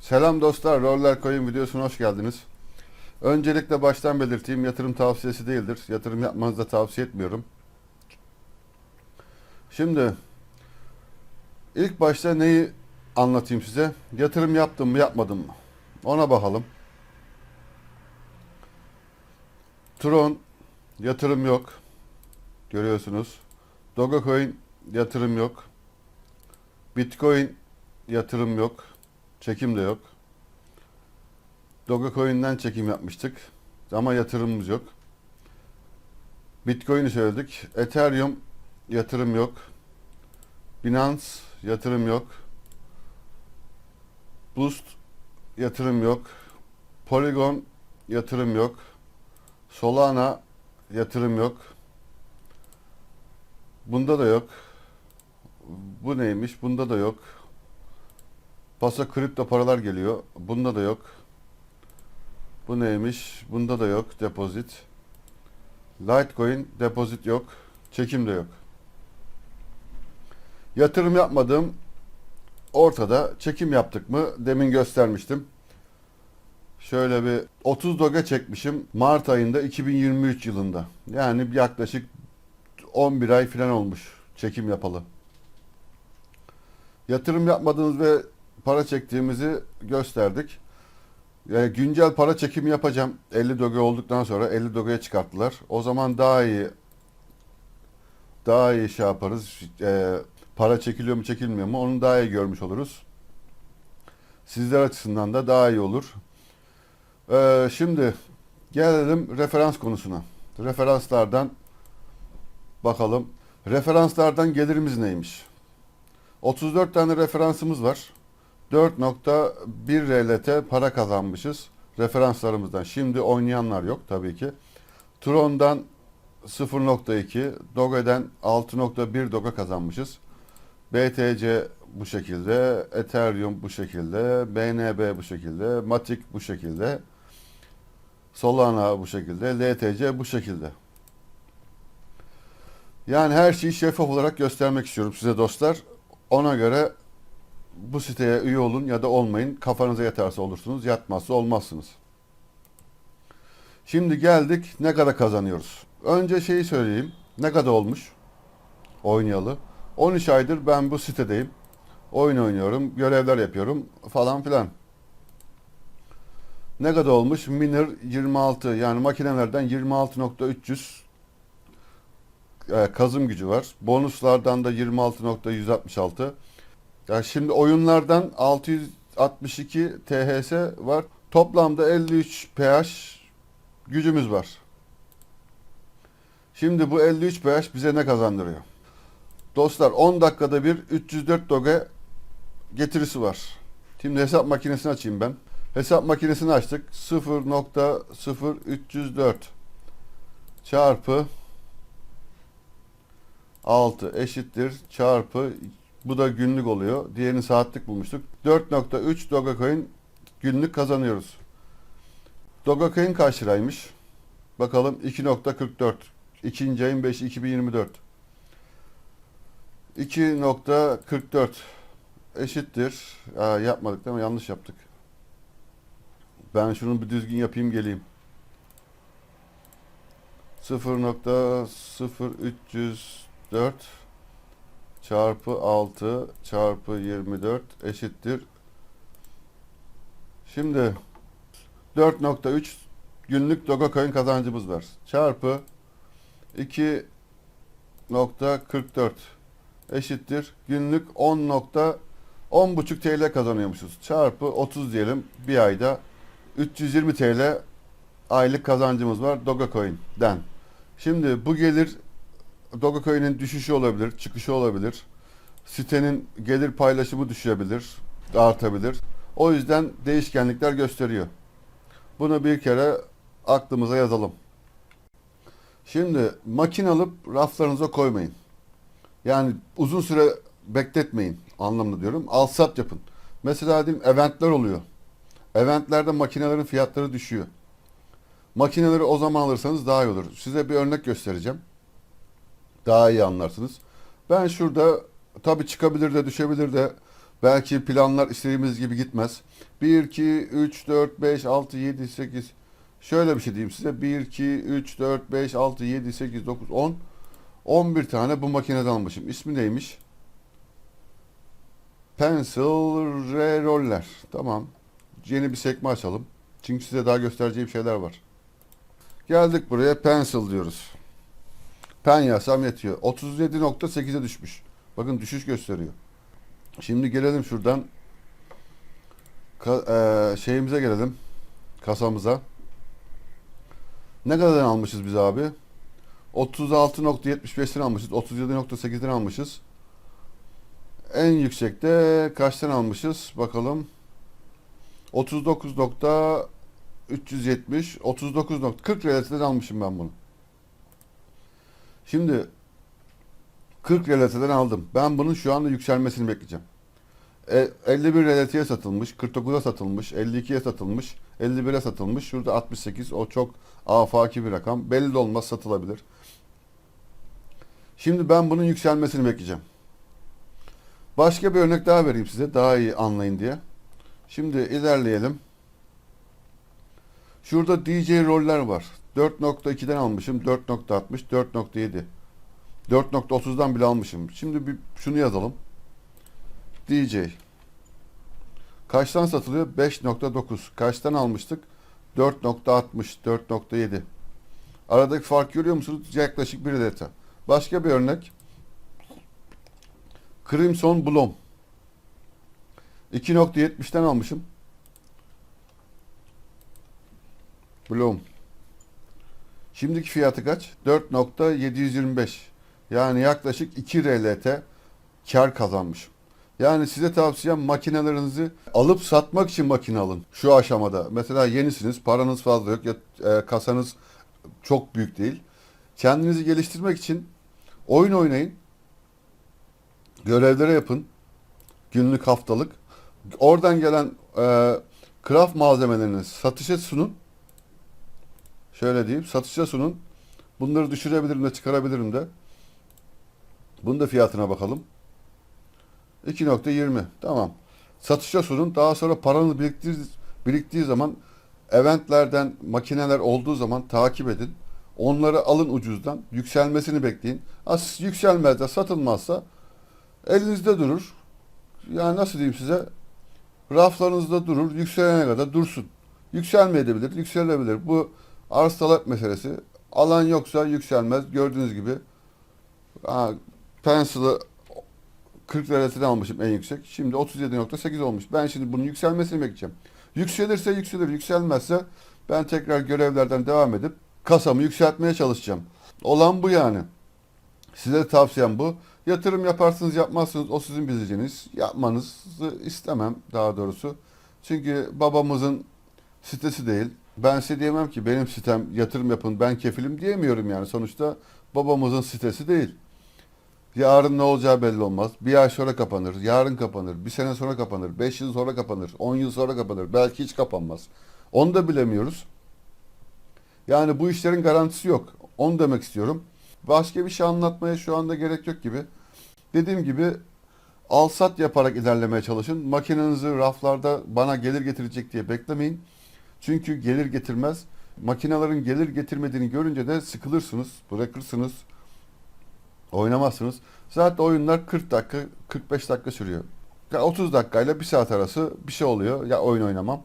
Selam dostlar, Roller Coin videosuna hoş geldiniz. Öncelikle baştan belirteyim, yatırım tavsiyesi değildir. Yatırım yapmanızı da tavsiye etmiyorum. Şimdi, ilk başta neyi anlatayım size? Yatırım yaptım mı, yapmadım mı? Ona bakalım. Tron, yatırım yok. Görüyorsunuz. Dogecoin, yatırım yok. Bitcoin, yatırım yok. Çekim de yok. Dogecoin'den çekim yapmıştık. Ama yatırımımız yok. Bitcoin'i söyledik. Ethereum yatırım yok. Binance yatırım yok. Boost yatırım yok. Polygon yatırım yok. Solana yatırım yok. Bunda da yok. Bu neymiş? Bunda da yok. Pasa kripto paralar geliyor. Bunda da yok. Bu neymiş? Bunda da yok. Depozit. Litecoin depozit yok. Çekim de yok. Yatırım yapmadığım ortada. Çekim yaptık mı? Demin göstermiştim. Şöyle bir 30 doge çekmişim Mart ayında 2023 yılında. Yani yaklaşık 11 ay falan olmuş çekim yapalı. Yatırım yapmadığımız ve para çektiğimizi gösterdik. Yani güncel para çekimi yapacağım. 50 doge olduktan sonra 50 dogeye çıkarttılar. O zaman daha iyi daha iyi şey yaparız. Ee, para çekiliyor mu çekilmiyor mu onu daha iyi görmüş oluruz. Sizler açısından da daha iyi olur. Ee, şimdi gelelim referans konusuna. Referanslardan bakalım. Referanslardan gelirimiz neymiş? 34 tane referansımız var. 4.1 RLT para kazanmışız referanslarımızdan. Şimdi oynayanlar yok tabii ki. Tron'dan 0.2, Doge'den 6.1 Doge kazanmışız. BTC bu şekilde, Ethereum bu şekilde, BNB bu şekilde, Matic bu şekilde, Solana bu şekilde, LTC bu şekilde. Yani her şeyi şeffaf olarak göstermek istiyorum size dostlar. Ona göre bu siteye üye olun ya da olmayın. Kafanıza yatarsa olursunuz, yatmazsa olmazsınız. Şimdi geldik ne kadar kazanıyoruz. Önce şeyi söyleyeyim. Ne kadar olmuş oynayalı. 13 aydır ben bu sitedeyim. Oyun oynuyorum, görevler yapıyorum falan filan. Ne kadar olmuş? Miner 26 yani makinelerden 26.300 e, kazım gücü var. Bonuslardan da 26.166. Yani şimdi oyunlardan 662 THS var. Toplamda 53 pH gücümüz var. Şimdi bu 53 pH bize ne kazandırıyor? Dostlar 10 dakikada bir 304 doge getirisi var. Şimdi hesap makinesini açayım ben. Hesap makinesini açtık. 0.0304 çarpı 6 eşittir çarpı bu da günlük oluyor. Diğerini saatlik bulmuştuk. 4.3 Dogecoin günlük kazanıyoruz. Dogecoin kaç liraymış? Bakalım 2.44. 2. ayın 5 2024. 2.44 eşittir. Aa, yapmadık değil mi? Yanlış yaptık. Ben şunu bir düzgün yapayım geleyim. 0.0304 çarpı 6 çarpı 24 eşittir. Şimdi 4.3 günlük Dogecoin kazancımız var. Çarpı 2.44 eşittir. Günlük 10. 10.5 TL kazanıyormuşuz. Çarpı 30 diyelim bir ayda 320 TL aylık kazancımız var Dogecoin'den. Şimdi bu gelir Dogecoin'in düşüşü olabilir, çıkışı olabilir. Sitenin gelir paylaşımı düşebilir, artabilir. O yüzden değişkenlikler gösteriyor. Bunu bir kere aklımıza yazalım. Şimdi makine alıp raflarınıza koymayın. Yani uzun süre bekletmeyin anlamında diyorum. Al sat yapın. Mesela diyeyim eventler oluyor. Eventlerde makinelerin fiyatları düşüyor. Makineleri o zaman alırsanız daha iyi olur. Size bir örnek göstereceğim. Daha iyi anlarsınız. Ben şurada tabi çıkabilir de düşebilir de Belki planlar istediğimiz gibi gitmez. 1, 2, 3, 4, 5, 6, 7, 8. Şöyle bir şey diyeyim size. 1, 2, 3, 4, 5, 6, 7, 8, 9, 10. 11 tane bu makineden almışım. İsmi neymiş? Pencil Re-Roller. Tamam. Yeni bir sekme açalım. Çünkü size daha göstereceğim şeyler var. Geldik buraya pencil diyoruz. Pen yazsam yetiyor. 37.8'e düşmüş. Bakın düşüş gösteriyor. Şimdi gelelim şuradan Ka- eee, şeyimize gelelim. Kasamıza. Ne kadardan almışız biz abi? 36.75'ten almışız. 37.8'den almışız. En yüksekte kaçtan almışız? Bakalım. 39.370 39.40 realiteden almışım ben bunu. Şimdi 40 realiteden aldım. Ben bunun şu anda yükselmesini bekleyeceğim. E, 51 relatiye satılmış, 49'a satılmış, 52'ye satılmış, 51'e satılmış. Şurada 68. O çok afaki bir rakam. Belli de olmaz satılabilir. Şimdi ben bunun yükselmesini bekleyeceğim. Başka bir örnek daha vereyim size daha iyi anlayın diye. Şimdi ilerleyelim. Şurada DJ roller var. 4.2'den almışım. 4.60, 4.7. 4.30'dan bile almışım. Şimdi bir şunu yazalım. DJ. Kaçtan satılıyor? 5.9. Kaçtan almıştık? 4.60, 4.7. Aradaki fark görüyor musunuz? Yaklaşık bir delta. Başka bir örnek. Crimson Blom. 2.70'ten almışım. Blom. Şimdiki fiyatı kaç? 4.725. Yani yaklaşık 2 RLT kar kazanmışım. Yani size tavsiyem makinelerinizi alıp satmak için makine alın şu aşamada. Mesela yenisiniz, paranız fazla yok ya e, kasanız çok büyük değil. Kendinizi geliştirmek için oyun oynayın. Görevlere yapın. Günlük, haftalık. Oradan gelen e, craft malzemelerini satışa sunun. Şöyle diyeyim, satışa sunun. Bunları düşürebilirim de çıkarabilirim de. Bunun da fiyatına bakalım. 2.20. Tamam. Satışa sunun. Daha sonra paranız biriktiği, biriktiği zaman eventlerden makineler olduğu zaman takip edin. Onları alın ucuzdan. Yükselmesini bekleyin. As yükselmez satılmazsa elinizde durur. Yani nasıl diyeyim size? Raflarınızda durur. Yükselene kadar dursun. Yükselmeyebilir, yükselebilir. Bu arz talep meselesi. Alan yoksa yükselmez. Gördüğünüz gibi ha, pencil'ı 40 lirasını almışım en yüksek. Şimdi 37.8 olmuş. Ben şimdi bunun yükselmesini bekleyeceğim. Yükselirse yükselir, yükselmezse ben tekrar görevlerden devam edip kasamı yükseltmeye çalışacağım. Olan bu yani. Size tavsiyem bu. Yatırım yaparsınız yapmazsınız o sizin bileceğiniz. Yapmanızı istemem daha doğrusu. Çünkü babamızın sitesi değil. Ben size diyemem ki benim sitem yatırım yapın ben kefilim diyemiyorum yani. Sonuçta babamızın sitesi değil. Yarın ne olacağı belli olmaz. Bir ay sonra kapanır, yarın kapanır, bir sene sonra kapanır, beş yıl sonra kapanır, on yıl sonra kapanır. Belki hiç kapanmaz. Onu da bilemiyoruz. Yani bu işlerin garantisi yok. Onu demek istiyorum. Başka bir şey anlatmaya şu anda gerek yok gibi. Dediğim gibi alsat yaparak ilerlemeye çalışın. Makinenizi raflarda bana gelir getirecek diye beklemeyin. Çünkü gelir getirmez. Makinelerin gelir getirmediğini görünce de sıkılırsınız, bırakırsınız. Oynamazsınız. Zaten oyunlar 40 dakika, 45 dakika sürüyor. Ya 30 dakikayla 1 saat arası bir şey oluyor. Ya oyun oynamam.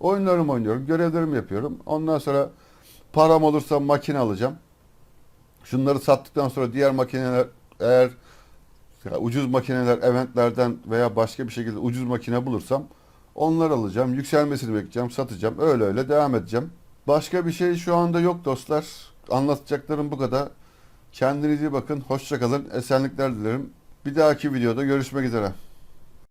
Oyunlarımı oynuyorum, görevlerimi yapıyorum. Ondan sonra param olursa makine alacağım. Şunları sattıktan sonra diğer makineler eğer ya ucuz makineler eventlerden veya başka bir şekilde ucuz makine bulursam onları alacağım. Yükselmesini bekleyeceğim, satacağım. Öyle öyle devam edeceğim. Başka bir şey şu anda yok dostlar. Anlatacaklarım bu kadar. Kendinize iyi bakın. Hoşçakalın. Esenlikler dilerim. Bir dahaki videoda görüşmek üzere.